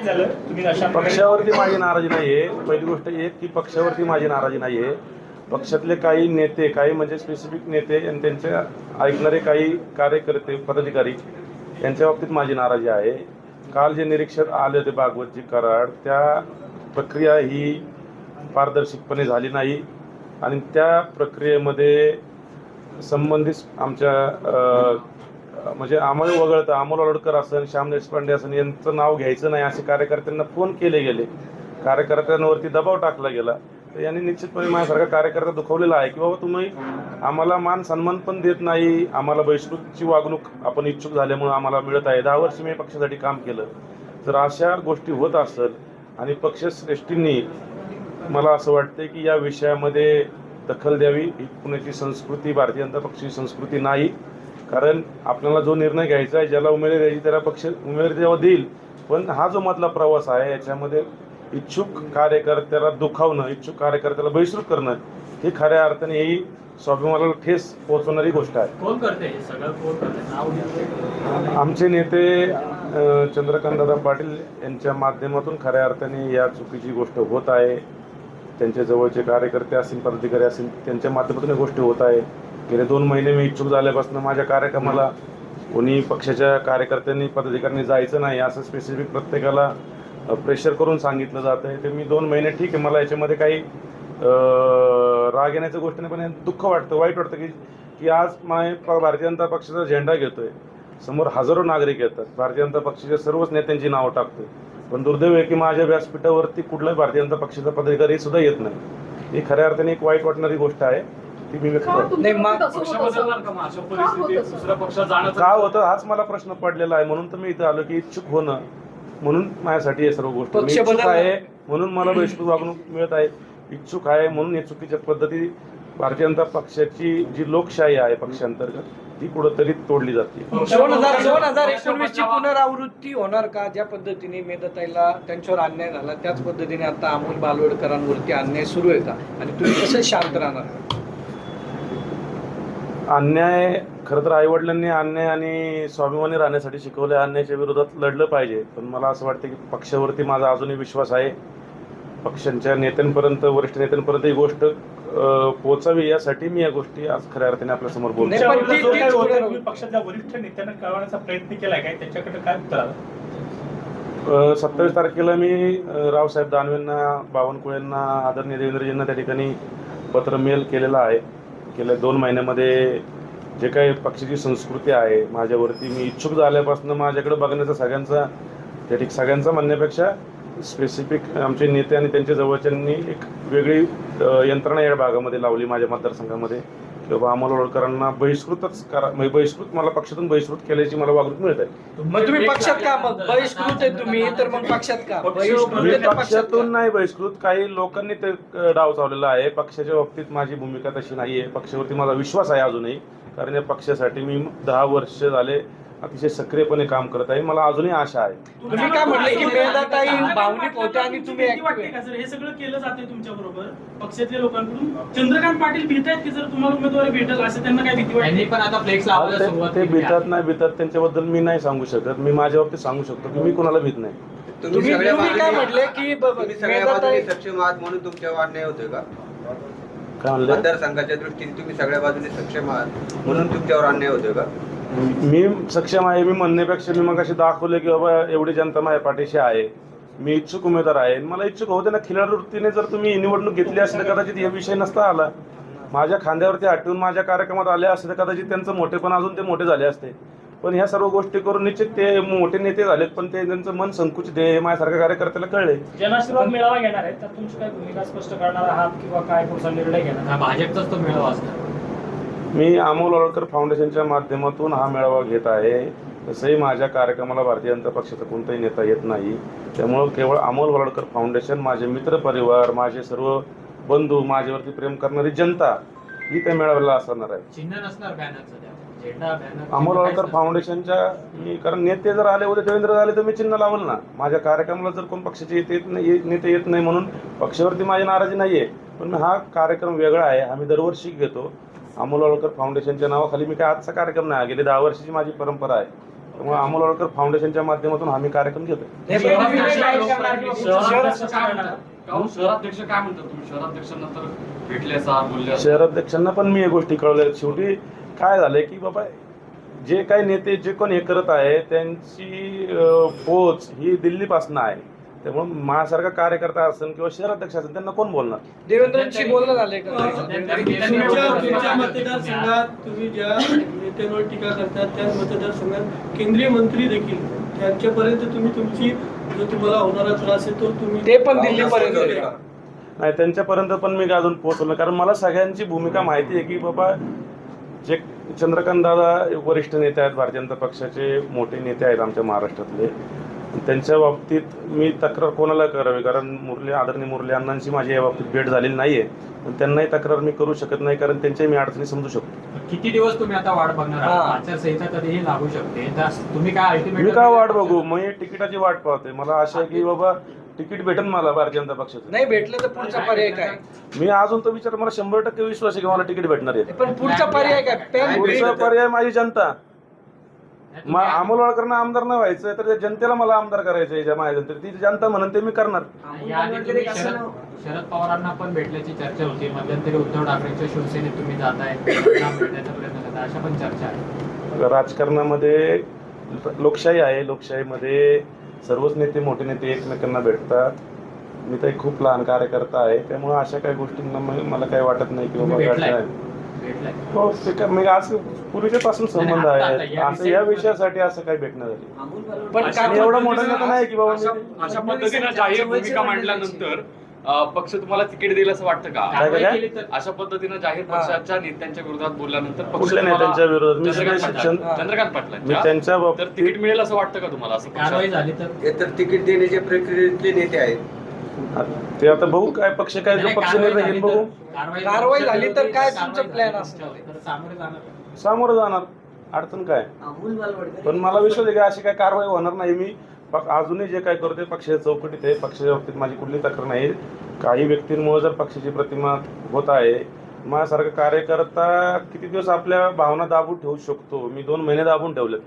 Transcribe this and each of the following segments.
पक्षावरती माझी नाराजी नाही आहे पहिली गोष्ट एक की पक्षावरती माझी नाराजी नाही आहे पक्षातले काही नेते काही म्हणजे स्पेसिफिक नेते आणि त्यांचे ऐकणारे काही कार्यकर्ते पदाधिकारी यांच्या बाबतीत माझी नाराजी आहे. काल जे निरीक्षक आले होते भागवतजी कराड त्या प्रक्रिया ही पारदर्शकपणे झाली नाही. आणि त्या प्रक्रियेमध्ये संबंधित आमच्या म्हणजे अमोल वगळता अमोल वडकर असन श्याम देशपांडे असन यांचं नाव घ्यायचं नाही असे कार्यकर्त्यांना फोन केले गेले. कार्यकर्त्यांवरती दबाव टाकला गेला. तर यांनी निश्चितपणे माझ्यासारखा कार्यकर्ता दुखवलेला आहे की बाबा तुम्ही आम्हाला मान सन्मान पण देत नाही. आम्हाला बहिष्कृतची वागणूक आपण इच्छुक झाल्यामुळे आम्हाला मिळत आहे. दहा वर्ष मी पक्षासाठी काम केलं. जर अशा गोष्टी होत असेल आणि पक्षश्रेष्ठींनी मला असं वाटतं की या विषयामध्ये दखल द्यावी. ही पुण्याची संस्कृती भारतीय जनता पक्षाची संस्कृती नाही. कारण आपल्याला जो निर्णय घ्यायचा आहे ज्याला उमेदवारी द्यायची त्याला पक्ष उमेदवारी तेव्हा देईल. पण हा जो मधला प्रवास आहे याच्यामध्ये इच्छुक कार्यकर्त्याला दुखावणं इच्छुक कार्यकर्त्याला बहिष्कृत करणं ही खऱ्या अर्थाने ही स्वाभिमानाला ठेस पोहोचवणारी गोष्ट आहे. आमचे नेते चंद्रकांतदादा पाटील यांच्या माध्यमातून खऱ्या अर्थाने या चुकीची गोष्ट होत आहे. त्यांच्या जवळचे कार्यकर्ते असतील पदाधिकारी असतील त्यांच्या माध्यमातून गोष्टी होत आहे. गेले दोन महिने मी इच्छुक झाल्यापासून माझ्या कार्यक्रमाला कोणी पक्षाच्या कार्यकर्त्यांनी पदाधिकाऱ्यांनी जायचं नाही असं स्पेसिफिक प्रत्येकाला प्रेशर करून सांगितलं जातं आहे. ते मी दोन महिने ठीक आहे मला याच्यामध्ये काही राग येण्याचं गोष्ट नाही पण हे दुःख वाटतं वाईट वाटतं की की आज माय प- भारतीय जनता पक्षाचा झेंडा घेतोय. समोर हजारो नागरिक येतात. भारतीय जनता पक्षाच्या सर्वच नेत्यांची नावं टाकतोय. पण दुर्दैव आहे की माझ्या व्यासपीठावरती कुठलाही भारतीय जनता पक्षाचा पदाधिकारी सुद्धा येत नाही. ही खऱ्या अर्थाने एक वाईट वाटणारी गोष्ट आहे ती मी व्यक्त का करतो. तुमच्या नाही, मग? मनात असं पक्ष होत का हाच मला प्रश्न पडलेला आहे. म्हणून तर मी इथं आलो की इच्छुक होणं म्हणून माझ्यासाठी हे सर्व गोष्टी. मी पक्ष इच्छुक. आहे म्हणून मला बहिष्कृत वागणूक मिळत आहे. इच्छुक आहे म्हणून या चुकीच्या पद्धती भारतीय जनता पक्षाची जी लोकशाही आहे पक्षांतर्गत ती कुठंतरी तोडली जाते. दोन हजार दोन हजार एकोणवीस ची पुनरावृत्ती होणार का? ज्या पद्धतीने मेधताईला त्यांच्यावर अन्याय झाला त्याच पद्धतीने आता अमोल बालवडकरांवरती अन्याय सुरू आहे का? आणि तुम्ही कसं शांत राहणार? अन्याय खरं तर आईवडिलांनी अन्याय आणि स्वाभिमानी राहण्यासाठी शिकवले अन्यायाच्या विरोधात लढलं पाहिजे. पण मला असं वाटतं की पक्षावरती माझा अजूनही विश्वास आहे. पक्षांच्या नेत्यांपर्यंत वरिष्ठ नेत्यांपर्यंत ही गोष्ट पोहोचावी यासाठी मी या गोष्टी आज खऱ्या अर्थाने आपल्यासमोर बोलतो पक्षातल्या वरिष्ठ नेत्यांना कळवण्याचा प्रयत्न केलाय काय? त्याच्याकडे काय उत्तर सत्तावीस तारखेला मी रावसाहेब दानवेंना बावनकुळेंना आदरणीय देवेंद्रजींना त्या ठिकाणी पत्र मेल केलेलं आहे. गेल्या दोन महिन्यामध्ये जे काही पक्षाची संस्कृती आहे माझ्यावरती मी इच्छुक झाल्यापासून माझ्याकडे बघण्याचा सगळ्यांचा त्या ठिक सगळ्यांचा म्हणण्यापेक्षा स्पेसिफिक आमचे नेते आणि त्यांच्या जवळच्यांनी एक वेगळी यंत्रणा या भागामध्ये लावली माझ्या मतदारसंघामध्ये की बाबा अमोल होळकरांना बहिष्कृतच करा म्हणजे बहिष्कृत मला पक्षातून बहिष्कृत केल्याची मला वागणूक मिळत आहे. मग तुम्ही पक्षात का मग? बहिष्कृत आहे तुम्ही तर मग पक्षात का? मी आहे पक्षातून का? नाही बहिष्कृत काही लोकांनी ते डाव चावलेला आहे. पक्षाच्या बाबतीत माझी भूमिका तशी नाहीये. पक्षावरती माझा विश्वास आहे अजूनही कारण या पक्षासाठी मी दहा वर्ष झाले अतिशय सक्रियपणे काम करत आहे. मला अजूनही आशा आहे. तुम्ही काय म्हणले की मेधाताई भावनिक होत्या आणि तुम्ही भीती वाटते active का सर? हे सगळं केलं जाते तुमच्या बरोबर पक्षातल्या लोकांकडून. चंद्रकांत पाटील भीत आहेत की जर तुम्हाला उमेदवारी भेटेल असं त्यांना काय भीती वाटते? पण आता फ्लेक्स लावायला ते- सुरुवात ते केली आहे. भितात नाही भितात त्यांच्याबद्दल मी नाही सांगू शकत. मी माझ्या बाबतीत सांगू शकतो की मी कुणाला भीत नाही. तुम्ही सगळ्या तुम्ही काय बाजूनी- म्हटले की ब- तुम्ही सगळ्या बाजूनी मेधाताई सक्षम आहात म्हणून तुमच्यावर अन्याय होतोय का? काय म्हणलं? मतदारसंघाच्या दृष्टीने तुम्ही सगळ्या बाजूने सक्षम आहात म्हणून तुमच्यावर अन्याय होतोय का? मी सक्षम आहे मी म्हणण्यापेक्षा मी मग अशी दाखवले की बाबा एवढी जनता माझ्या पाठीशी आहे. मी इच्छुक उमेदवार आहे. मला इच्छुक होते ना खिलाडू वृत्तीने जर तुम्ही निवडणूक घेतली असली तर कदाचित हे विषय नसता आला. माझ्या खांद्यावरती हटवून माझ्या कार्यक्रमात आले असते तर कदाचित त्यांचं मोठेपण अजून ते मोठे झाले असते. पण ह्या सर्व गोष्टी करून निश्चित ते मोठे नेते झालेत पण ते त्यांचं मन संकुचित आहे हे माझ्यासारख्या कार्यकर्त्याला कळले जनाशीर्वाद मेळावा घेणार आहे तर तुमची काय भूमिका स्पष्ट करणार आहात किंवा काय पुढचा निर्णय घेणार हा भाजपचाच तो मेळावा असणार. मी अमोल वळकर फाउंडेशनच्या माध्यमातून हा मेळावा घेत आहे. तसंही माझ्या कार्यक्रमाला भारतीय जनता पक्षाचा कोणताही नेता येत नाही. त्यामुळं केवळ अमोल वळकर फाउंडेशन माझे मित्रपरिवार माझे सर्व बंधू माझ्यावरती प्रेम करणारी जनता ही त्या मेळाव्याला असणार आहे. अमोल वळकर फाउंडेशनच्या मी कारण नेते जर आले उद्या देवेंद्र झाले तर मी चिन्ह लावल ना. माझ्या कार्यक्रमाला जर कोण पक्षाचे येत येत नाही येत- नेते येत नाही म्हणून पक्षावरती माझी नाराजी नाही आहे पण हा कार्यक्रम वेगळा आहे. आम्ही दरवर्षी घेतो. अमोल वळकर फाउंडेशनच्या नावाखाली मी काय आजचा कार्यक्रम नाही. गेली दहा वर्षाची माझी परंपरा आहे. त्यामुळे अमोल वाळकर फाउंडेशनच्या माध्यमातून आम्ही कार्यक्रम हे शहराध्यक्ष काय म्हणतात? तुम्ही शहराध्यक्षांना तर भेटले असा बोलले असा. शहराध्यक्षांना पण मी या गोष्टी कळवल्या शेवटी काय झालंय की बाबा जे काही नेते जे कोण हे करत आहे त्यांची पोच ही दिल्लीपासून आहे. त्यामुळे माझ्यासारखा कार्यकर्ता असेल किंवा शहराध्यक्ष असेल त्यांना कोण बोलणार? देवेंद्रजी बोलणं झालंय का? तुमच्या मतदारसंघात तुम्ही ज्या नेत्यांवर टीका करतात त्या मतदारसंघात केंद्रीय मंत्री देखील त्यांच्यापर्यंत तुम्ही तुमची जो तुम्हाला होणारा त्रास आहे तो तुम्ही ते पण दिल्लीपर्यंत पोहोचवले? नाही त्यांच्यापर्यंत पण मी अजून पोहोचलो नाही कारण मला सगळ्यांची भूमिका माहिती आहे की बाबा जे चंद्रकांत दादा वरिष्ठ नेते आहेत भारतीय जनता पक्षाचे मोठे नेते आहेत आमच्या महाराष्ट्रातले त्यांच्या बाबतीत मी तक्रार कोणाला करावी? कारण मुरली आदरणीय मुरली अण्णांची माझी या बाबतीत भेट झालेली नाहीये. पण त्यांनाही तक्रार मी करू शकत नाही कारण त्यांच्याही मी अडचणी समजू शकतो. किती दिवस तुम्ही आता वाट बघणार आहात. आचारसंहिता कधीही लागू शकते. तर तुम्ही काय अल्टिमेट मी का वाट बघू? मी तिकिटाची वाट पाहते मला आशा आहे की बाबा तिकीट भेटेल मला भारतीय जनता पक्षाचं. नाही भेटलं तर पुढचा पर्याय काय? मी अजून तर विचार मला शंभर टक्के विश्वास आहे की मला तिकीट भेटणार आहे. पण पुढचा पर्याय काय? पॅन पुढचा पर्याय माझी जनता. मग अमोल वाळकरनं आमदार नाही व्हायचं तर त्या जनतेला मला आमदार करायचं आहे ज्या माझ्या जनतेला ती जनता म्हणून ते मी करणार. याआधी तुम्ही शरद शरद पवारांना पण भेटल्याची चर्चा होती. मध्यंतरी उद्धव ठाकरेंच्या शिवसेनेत तुम्ही जाताय. त्यांना भेटण्याचा प्रयत्न करताय. अशा पण चर्चा आहे राजकारणामध्ये लोकशाही आहे. लोकशाहीमध्ये सर्वच नेते मोठे नेते एकमेकांना भेटतात. मी तर एक खूप लहान कार्यकर्ता आहे. त्यामुळे अशा काही गोष्टींना म- मला काही वाटत नाही की तुम्ही बाबा भेटलाय. काय भेटलाय हो काय म्हणजे आज पूर्वीच्या पासून संबंध आहे असं या विषयी- विषयासाठी असं काही भेटणं झालं पण काय एवढा मोठा नेता नाही की बाबा अशा मी- पद्धतीनं जाहीर भूमिका मांडल्यानंतर पक्ष तुम्हाला तिकीट देईल असं वाटतं का? अशा पद्धतीनं जाहीर. पक्षाच्या नेत्यांच्या विरोधात बोलल्यानंतर पक्ष कुठल्या नेत्यांच्या विरोधात? मी चंद्रकांत पाटलां- शिक्षण- चंद्रकांत मी पाटलांच्या त्यांच्या तर तिकीट मिळेल असं वाटतं का तुम्हाला? असं? कारवाई झाली तर हे तर तिकीट देण्याच्या प्रक्रियेतले नेते आहेत. ते आता बघू काय पक्ष काय जो पक्ष निर्णय घेईल बघू. कारवाई झाली तर काय तुमचं असणार? तुमच्यावर, तर सामोरे जाणार. अडचण काय? पण मला विश्वास आहे की अशी काय कारवाई होणार नाही. मी पक- अजूनही जे काय करतोय पक्षाच्या चौकटीत आहे. पक्षाच्या बाबतीत माझी कुठली तक्रार नाही. काही व्यक्तींमुळे जर पक्षाची प्रतिमा होत आहे माझ्यासारखा कार्यकर्ता किती दिवस आपल्या भावना दाबून ठेवू शकतो? मी दोन महिने दाबून ठेवलेत.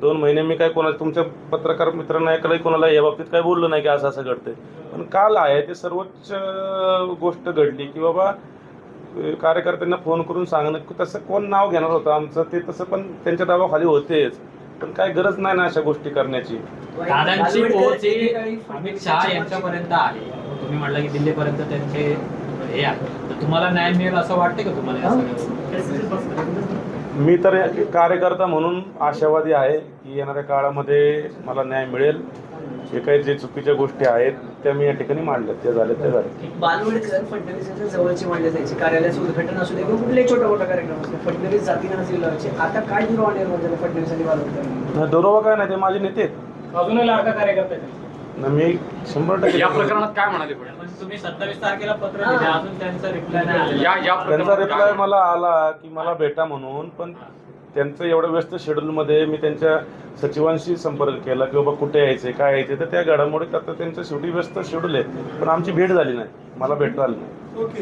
दोन महिने मी काय कोणा तुमच्या पत्रकार मित्रांना ऐकलंय कोणाला या बाबतीत काय बोललो नाही की असं असं घडतंय. पण काल आहे ते सर्वोच्च गोष्ट घडली की बाबा कार्यकर्त्यांना फोन करून सांगणं की तसं कोण नाव घेणार होतं आमचं ते तसं पण त्यांच्या दाबाखाली होतेच. पण काय गरज नाही ना अशा गोष्टी करण्याची. दादांची पोहोच ही अमित शहा यांच्यापर्यंत आहे. तुम्ही म्हटलं की दिल्लीपर्यंत त्यांचे हे आहे. तर तुम्हाला न्याय मिळेल असं वाटतं का तुम्हाला मी तर कार्यकर्ता म्हणून आशावादी आहे की येणाऱ्या काळामध्ये मला न्याय मिळेल. जे काही जे चुकीच्या गोष्टी आहेत त्या मी या ठिकाणी मांडल्यात त्या झाल्या त्या झाल्या बालवडकर फडणवीसांच्या जवळचे मानले जायचे. कार्यालयाचं उद्घाटन असू दे किंवा कुठलाही छोटा मोठा कार्यक्रम असतो फडणवीस जातीनं हजेरी लावायचे आता काय दुरावा निर्माण झाला फडणवीस आणि बालवडकर? नाही, दुरावा काय नाही ते माझे नेते आहेत. अजूनही लाडका कार्यकर्ता आहे. ना मी शंभर टक्के या प्रकरणात काय म्हणाले पण पण तुम्ही सत्तावीस तारखेला पत्र दिले अजून त्यांचा रिप्लाय नाही आलेला. या या त्यांचा प्रकरणात रिप्लाय काय- मला आला की मला भेटा म्हणून पण त्यांचं एवढं व्यस्त शेड्यूलमध्ये मी त्यांच्या सचिवांशी संपर्क केला की बाबा कुठे यायचे काय यायचे तर त्या घडामोडीत आता त्यांचं शेवटी व्यस्त शेड्यूल आहे. पण आमची भेट झाली नाही. मला भेटता आली नाही. ओके.